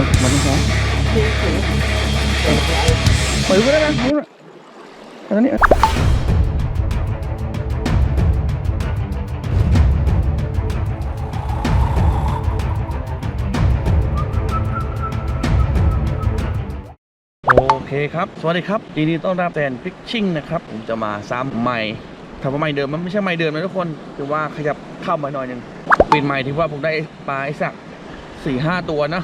ต้องมันต้องสองเปิดก็ได้นะรู้นะอันนี้โอเคครับ สวัสดีครับทีนี้ต้อนรับแฟนฟิชชิ่งนะครับ ผมจะมาซ้ำใหม่ถ้าว่าใหม่เดิมมันไม่ใช่ใหม่เดิมนะทุกคนคือว่าขยับเข้ามาหน่อยหนึงเปลี่ยนใหม่ที่ว่าผมได้ปลาไอ้สักสี่ห้าตัวนะ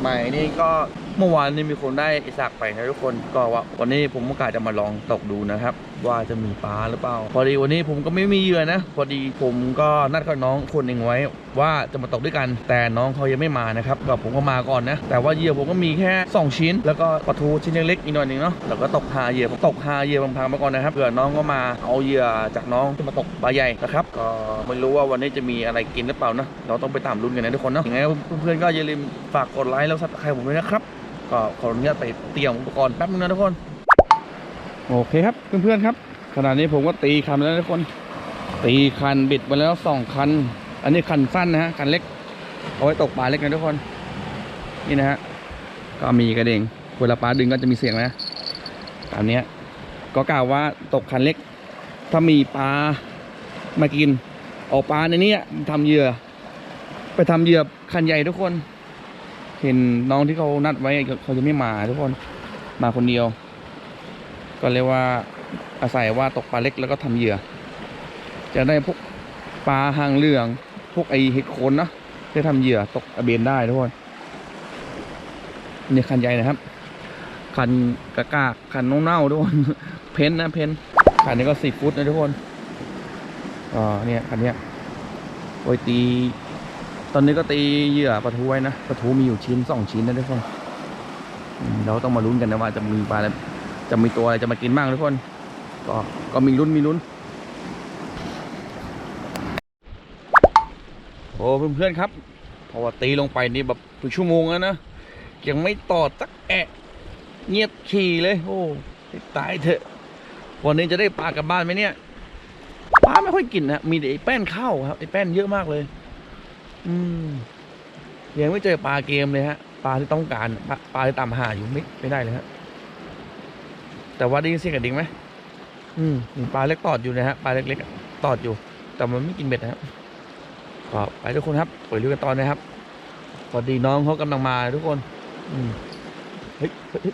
ใหม่นี่ก็ เมื่อวานนี้มีคนได้ไอิสักไปนะทุกคนก็ว่าวันนี้ผมโอกาจะมาลองตกดูนะครับ ว่าจะมีปลาหรือเปล่า พอดีวันนี้ผมก็ไม่มีเหยื่อนะ พอดีผมก็นัดกับน้องคนหนึ่งไว้ ว่าจะมาตกด้วยกัน แต่น้องเขายังไม่มานะครับก็ผมก็มาก่อนนะ แต่ว่าเหยื่อผมก็มีแค่ 2 ชิ้น แล้วก็ปลาทูชิ้นเล็กๆอีกหน่อยหนึ่งเนาะแล้วก็ตกหาเหยื่อผมตกหาเหยื่อพังๆมาก่อนนะครับเผื่อน้องก็มาเอาเหยื่อจากน้องจะมาตกปลาใหญ่นะครับก็ไม่รู้ว่าวันนี้จะมีอะไรกินหรือเปล่านะเราต้องไปตามลุ้นกันนะทุกคนเนาะยังไงเพื่อนๆก็อย่าลืมฝากกดไลค์แล้วซับสไครต์ผมด้วยนะครับ ก็ขออนุญาตไปเตรียมอุปกรณ์แป๊บนึงนะทุกคน โอเคครับเพื่อนๆครับ ขณะนี้ผมก็ตีคันแล้วทุกคน ตีคันบิดไปแล้วสองคัน อันนี้คันสั้นนะฮะคันเล็ก เอาไว้ตกปลาเล็กนะทุกคน นี่นะฮะ ก็มีกระเด้งเวลาปลาดึงก็จะมีเสียงนะตามนี้ก็กล่าวว่าตกคันเล็ก ถ้ามีปลามากิน เออกปลาในนี้ทำเหยื่อ ไปทำเหยื่อคันใหญ่ทุกคน เห็นน้องที่เขานัดไว้เขาจะไม่มาทุกคนมาคนเดียว ก็เรียกว่าอาศัยว่าตกปลาเล็กแล้วก็ทำเหยื่อ จะได้พวกปลาหางเหลือง พวกไอเห็ดโคนนะได้ทำเหยื่อตกอเบนได้ทุกคนนี่คันใหญ่นะครับ คันกระกากคันน้องเน่าทุกคนเพ้นนะเพ้นคันนี้ก็สี่ฟุตนะทุกคนอ๋อเนี่ยคันเนี้ยโอยตี ตอนนี้ก็ตีเหยื่อปลาทูไว้นะปลาทูมีอยู่ชิ้นสองชิ้นนะทุกคนเราต้องมาลุ้นกันนะว่าจะมีปลาอะไรจะมีตัวอะไรจะมากินบ้างทุกคน ก็ก็มีลุ้นมีลุ้นโอ้เพื่อนๆครับพราะว่าตีลงไปนี่แบบเป็นชั่วโมงแล้วนะยังไม่ตอดสักแอะเงียบขี่เลย โอ้ตายเถอะ วันนี้จะได้ปลากลับบ้านไหมเนี่ยปลาไม่ค่อยกินนะมีแต่ไอ้แป้นข้าวครับไอ้แป้นเยอะมากเลย อืม ยังไม่เจอปลาเกมเลยฮะ ปลาที่ต้องการปลาปลาที่ตามหาอยู่ไม่ไม่ได้เลยฮะ แต่ว่าได้ยินเสียงกระดิ่งไหมอืมมีปลาเล็กตอดอยู่นะฮะ ปลาเล็กๆอะตอดอยู่ แต่มันไม่กินเบ็ดนะครับก็ไปทุกคนครับไปดูกันตอนนะครับพอดีน้องเขากำลังมาทุกคน อืม เฮ้ยเฮ้ย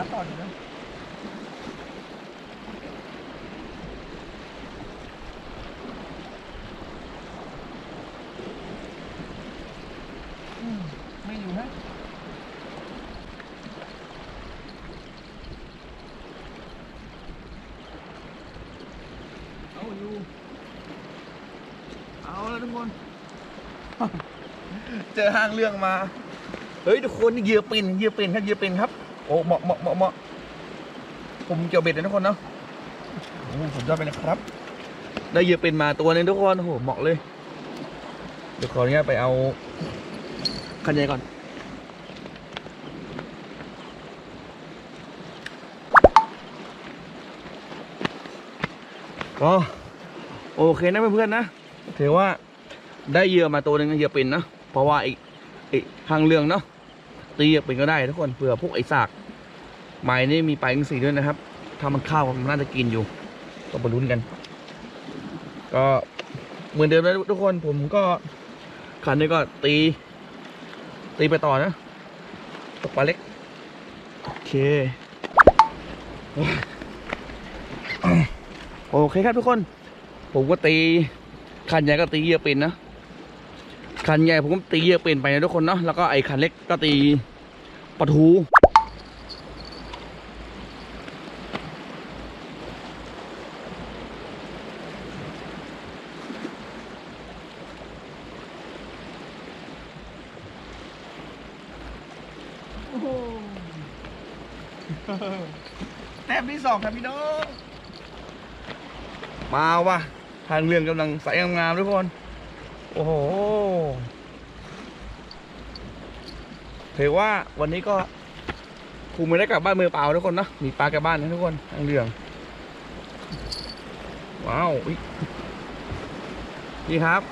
าตอดอยู่นะไม่อยู่ฮะเอาอยู่ เอาแล้วทุกคน เจอห้างเรื่องมา เฮ้ย ทุกคนนี่เหยื่อปิ่นเหยื่อปิ่นครับเหยื่อปิ่นครับ อ้เหมาะเหมาะเหมาะเหมาะผมเกี่ยวเบ็ดเลยทุกคนเนาะโอ้ผมยอดไปนะครับ ได้เหยื่อปิ่นมาตัวหนึงทุกคนโอ้โหเหมาะเลย เดี๋ยวขออนุญาตไปเอาคันใหญ่ก่อนก็โอเคนะเพื่อนๆนะถือว่าได้เหยื่อมาตัวหนึ่งเหยื่อปิ่นนะเพราะว่าอีกอีกทางเรื่องเนาะตีเหยื่อปิ่นก็ได้ทุกคนเผื่อพวกไอ้สาก ไม้นี่มีปลายอินทรีด้วยนะครับ ถ้ามันเข้ามันน่าจะกินอยู่ก็มาลุ้นกัน ก็เหมือนเดิมนะทุกคนผมก็ขันนี้ก็ตี ตีไปต่อนะตกปลาเล็ก โอเค โอเคครับทุกคน ผมก็ตีคันใหญ่ก็ตีเยื่อเป็นนะคันใหญ่ผมก็ตีเยื่อเป็นไปนะทุกคนเนาะแล้วก็ไอ้คันเล็กก็ตีปลาทู แต้มที่สองครับพี่น้องมาว่ะทางเรื่องกำลังใสงามๆทุกคน โอ้โหถือว่าวันนี้ก็คงไม่ได้กลับบ้านมือเปล่าทุกคนเนะมีปลากลับบ้านนะทุกคนทางเรื่อง ว้าวอุ๊ยนี่ครับ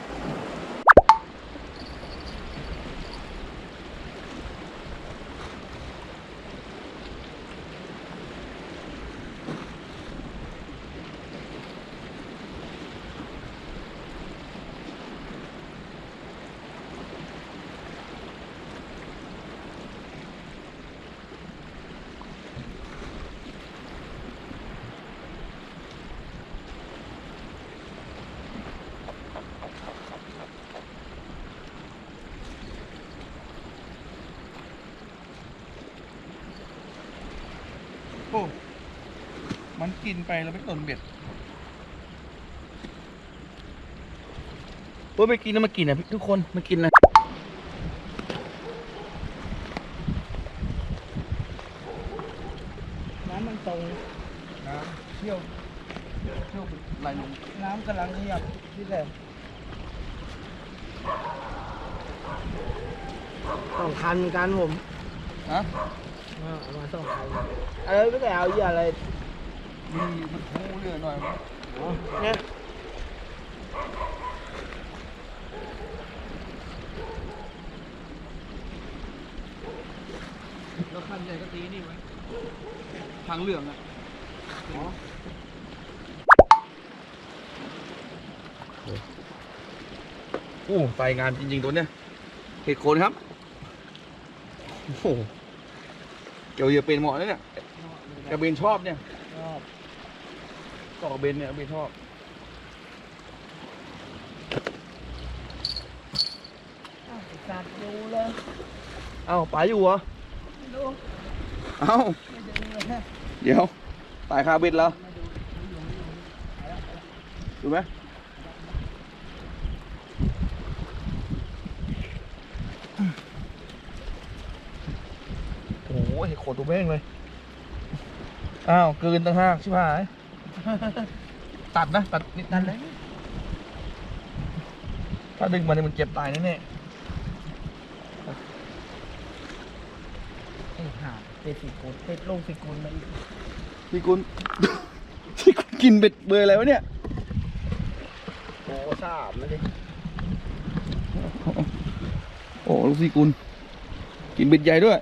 โอ้มันกินไปแล้วไม่ตนเบ็ดโอ้ยไม่กินนะมากินนะทุกคนมากินนะน้ำมันตรงน้ำเที่ยวเที่ยวเป็นไหลลงน้ำกำลังขยับที่แหลมสองคันเหมือนกันผมฮะ อ่าเอามาสองคัน เออไม่ได้เอาเหยื่ออะไรมีมันหูเรือหน่อยมั้ยอ๋อเนี่ยแล้วคันใหญ่ก็ตีนี่ไว้ทางเหลืองอะอ๋อโอ้ไฟงานจริง ๆ ตัวเนี้ยเห็ดโคนครับ โอ้โหเกี่ยวเหยื่อเป็นเหมาะนะเนี่ย กระเบนชอบเนี่ย ชอบกอกระเบนเนี่ยกระเบนชอบอ้าวไอ้สัตว์ดูเลยเอ้าป๋าอยู่เหรอดูเอ้าไม่ดูเลยนะเดี๋ยวตายคาเบ็ดแล้วไม่ดูไม่อยู่ไม่อยู่ไปแล้วไปแล้วดูไหมโอ้โหเห็ดโคนตัวเบ้งเลย อ้าวเกินตั้งห้ากชิบหาย ตัดนะ ตัดนิดนั่นั่นนเลเลยยถ้าดึงมาเนี่ยมันเจ็บตายแน่ไอ้ห่าเป็ดสีกุลเป็ดลูกสีกุลมาอีกๆพี่กุล พี่กุลกินเบ็ดเบอร์อะไรวะเนี่ยโอ้สามมาดิโอ้ลูกพี่กุล กินเบ็ดใหญ่ด้วย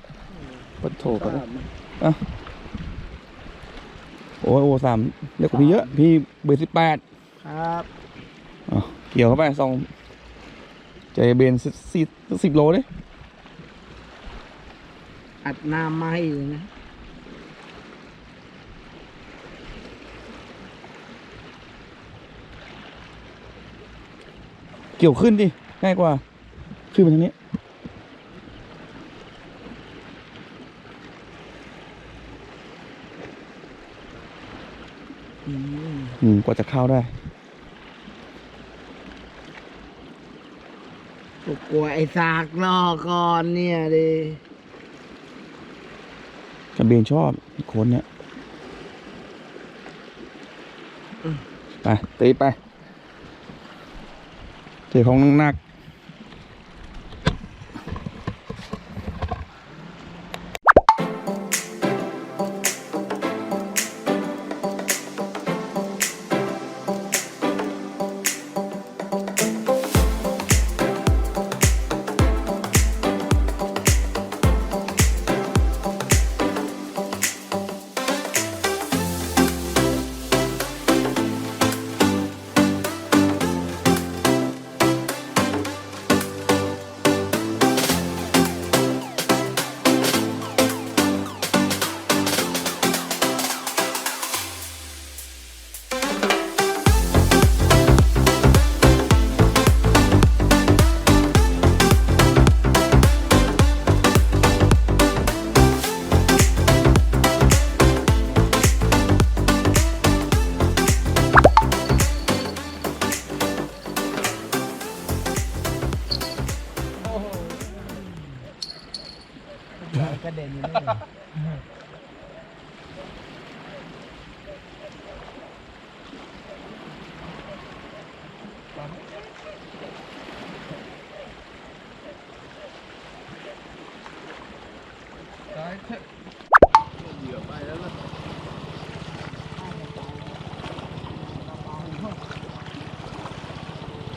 ปะโถปะสามโอ้ยโอ้สามเล็กกว่าพี่เยอะ พี่เบอร์สิบแปดครับอ๋อเกี่ยวเข้าไปสองใจเบนสิบสิบสิบโลเลยอัดน้ำมาให้เลยนะเกี่ยวขึ้นดิง่ายกว่า ขึ้นมาทางนี้ อืม อืมกว่าจะเข้าได้กูกลัวไอ้ซากรอก่อนเนี่ยดิกระเบนชอบอีกคนเนี่ยไปตีไปเจอของหนัก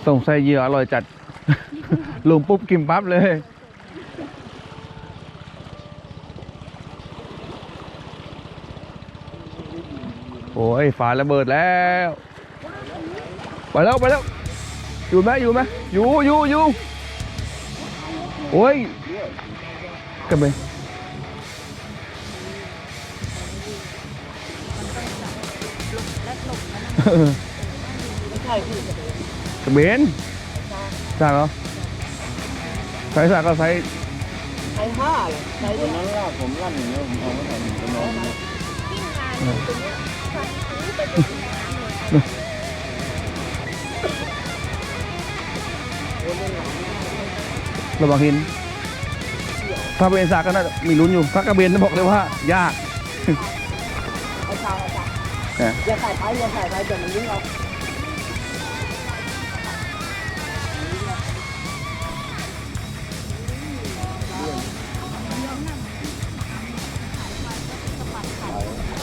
ส่งใส่เหยื่ออร่อยจัด ลุงปุ๊บกินปั๊บเลยโอ้ยฝาระเบิดแล้ว ไปแล้วไปแล้วอยู่ไหมอยู่ไหมอยู่อยู่อยู่โอ้ยกระเบนไม่ใช่พี่ กระเบนสากเหรอใส่สากก็ใส่ใช้ห้าเลยใช้วันนั้นลากผมลั่นอย่างเงี้ยผมเอาไม่ทันจะนอนอยู่ระวังหิน ถ้าเป็นสากก็น่าจะมีลุ้นอยู่ ถ้ากระเบนจะบอกเลยว่ายากเอาชาเอาชาเนี่ยอย่าใส่ท้ายอย่าใส่ท้ายเดี๋ยวมันวิ่งเอาใส่ใหญ่อยู่เยี่ยมเอาละได้ช็อตหมดมันอืมแก้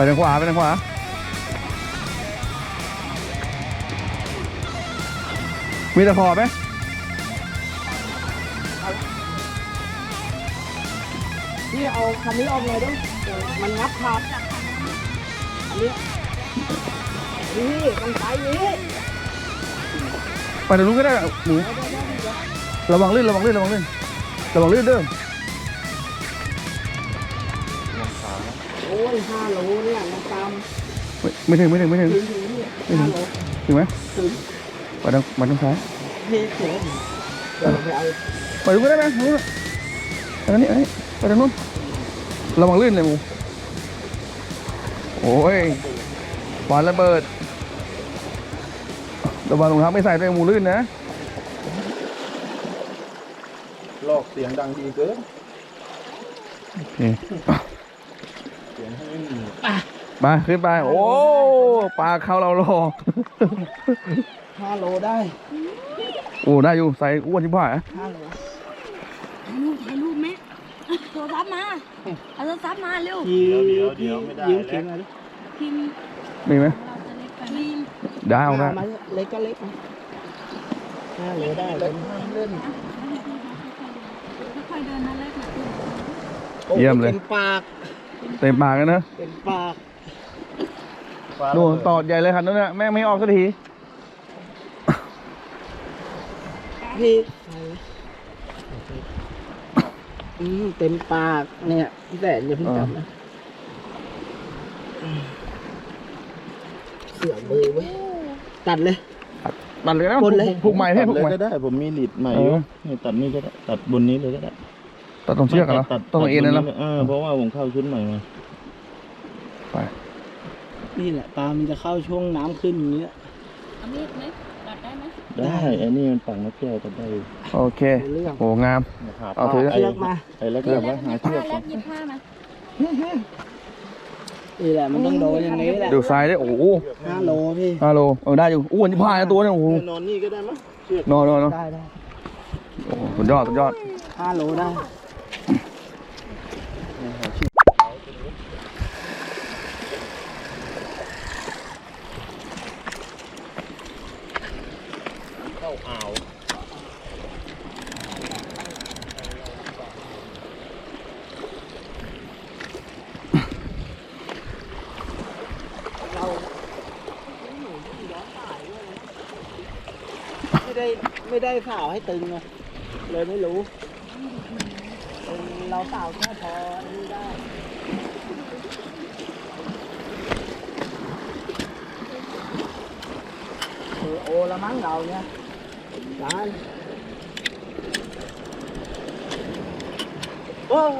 ไปทางขวาไปทางขวามีตะขอไหมพี่เอาคันนี้ออกเลยด้วยเดี๋ยวมันงับขาดอันนี้นี่มันไปนี้ไปทางนู้นก็ได้อะหนูระวังลื่นระวังลื่นระวังลื่นระวังลื่นเด้อ โอ้ยห้าโลเนี่ยมันตามไม่ไม่ถึงไม่ถึงไม่ถึงถึงถึงนี่ห้าโลถึงไหมถึงไปทางไปทางซ้ายพี่ถึงเดี๋ยวเราไปเอาไปดูก็ได้ไหมทางนู้นอะไปทางนี้อันนี้ไปทางนู้นระวังลื่นเลยหมูโอ้ยปานระเบิดระวังรองเท้าไม่ใส่ด้วยหมูลื่นนะลอกเสียงดังดีเกินโอเคเสียงให้ไม่มีมาขึ้นไป โอ้ปลาเข้าเรารอห้าโลได้ โอ้ได้อยู่ใส่อ้วนชิบหายอะห้าโลถ่ายรูปถ่ายรูปไหมโทรศัพท์มาเอาโทรศัพท์มาเร็วยืเดี๋ยวเดี๋ยวเดี๋ยวไม่ได้ยืมแล้เข็วมมาดิพิมพ์มีไหมเราจะเล็กไปพิมพ์ได้เอาได้มาเล็กก็เล็กนะห้าโลได้เลยเล่นค่อยๆเดินนะเล็กหน่อยโอ้เยี่ยมเลยเป็นปาก เต็มปากกันนะเป็นปากดูตอดใหญ่เลยคันนั้นนะแม่งไม่ออกสักทีพี่อืมเต็มปากเนี่ยพี่แสนอย่าเพิ่งจับนะเสือมือเว้ยตัดเลย ตัดเลยนะบนเลยผูกใหม่ให้ตัดผูกเลยใหม่ก็ได้ ผมมีลีดใหม่เอออยู่นี่ตัดนี่ก็ได้ตัดบนนี้เลยก็ได้ ตัดตรงเชือกกันเหรอตัดต้องเอ็นตันะดเนาะบเออเพราะว่าผมเข้าชุดใหม่มาไป นี่แหละปลามันจะเข้าช่วงน้ำขึ้นอย่างนี้แหละเอามีดไหมตัดได้ไหมได้ไอ้นี่มันฝังนกแก้วตัดได้อยู่โอเคเรื่องโอ้งาม นะครับเอาถือ ไอ้เชือกมาไอ้แล้วก็แบบว่าหาผ้าเชือกแล้วหยิบผ้ามานี่แหละมันต้องโดนอย่างนี้แหละดูซ้ายได้วยโอ้โหห้าโลพี่ฮัลโหลเออได้อยู่อ้วนชิบหายนะตัวเนี่ยโอ้โหนอนนี่ก็ได้มั้งเชือกนอนนอนนอนได้ได้โอ้สุดยอดสุดยอดห้าโลได้ หาเชือก เข้าอ่าว เราไม่ ได้ไม่ได้สาวให้ตึงไงเลยไม่รู้ตึงเราสาวแค่พออันนี้ได้เออโอละมั้งเราเนี่ยจานเฮ้ย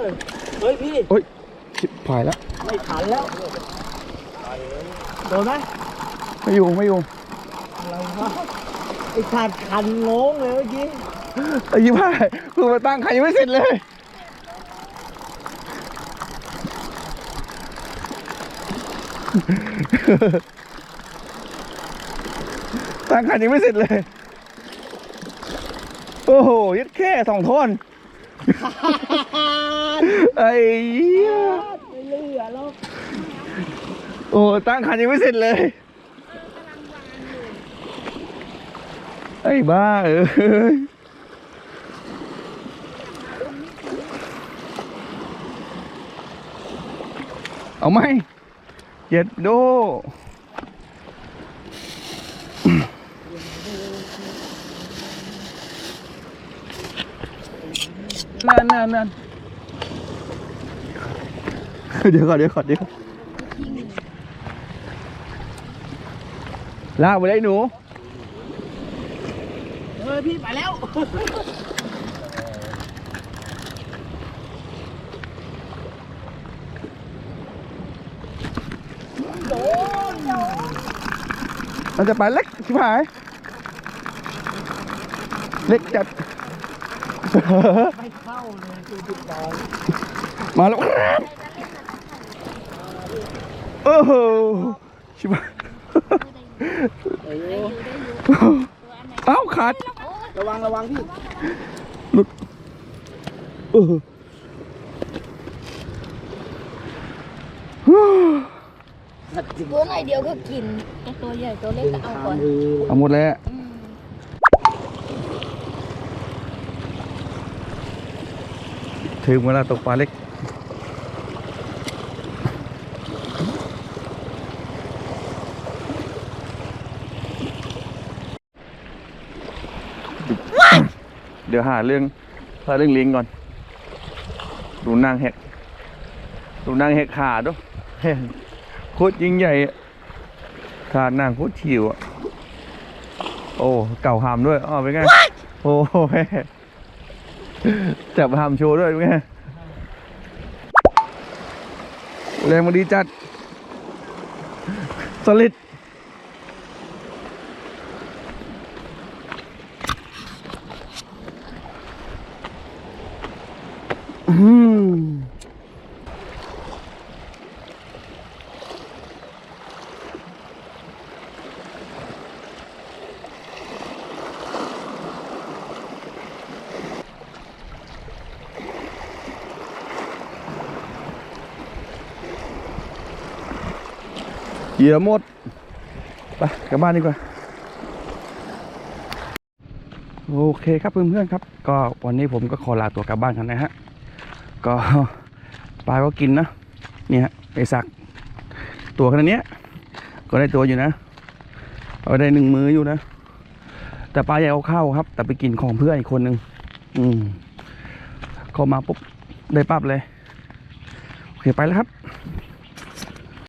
เฮ้ยพี่ชิบหายแล้ว ไม่ทันแล้ว โดนไหมไม่อยู่ ไม่อยู่ อะไรวะไอ้ ขาดคันงงเลยเมื่อกี้ไอ้ยี่ห้าคือมาตั้งใครยังไม่เสร็จเลย ตั้งคันยังไม่เสร็จเลย โอ้โหยัดแค่สองท่อนไอ้เหี้ยไม่เหลือแล้วโอ้ตั้งคันยังไม่เสร็จเลย ไอ้บ้าเอ้ยเอาไหมเย็ดโดนั่นนั่นนั่นเดี๋ยวก่อนเดี๋ยวก่อนเดี๋ยวลากไปเลยหนู เออพี่ไปแล้วมันจะไปเล็กชิบหาย เล็กจัด ไม่เข้าเลยคือจุดบอลมาแล้วครับโอ้โหชิบหาย เออเอ้าขาด ระวังระวังพี่หลุดเออขัดจริงตัวไหนเดียวก็กินไอ้ตัวใหญ่ตัวเล็กก็เอาก่อนมือเอาหมดแล้วอืมถึงเวลาตกปลาเล็ก เดี๋ยวหาเรื่องหาเรื่องลิงก่อน ดูนางแหกดูนางแหกขาด้วยโคตรยิ่งใหญ่อะขาดนางโคตรฉิวอะโอ้เก่าหามด้วยอ๋อเป็นไงโอ้โหแม่จับหามโชว์ด้วยเป็นไงแรงมาดีจัดสลิด เหยื่อหมด ไปกลับบ้านดีกว่า โอเคครับเพื่อนๆครับ ก็วันนี้ผมก็ขอลาตัวกลับบ้านกันนะฮะ ก็ปลาก็กินนะเนี่ยฮะไอสัก ตัวขนาดนี้ก็ได้ตัวอยู่นะ เอาได้หนึ่งมืออยู่นะ แต่ปลาใหญ่เอาเข้าครับ แต่ไปกินของเพื่อนอีกคนนึง อืมเข้ามาปุ๊บได้ปั๊บเลย โอเคไปแล้วครับ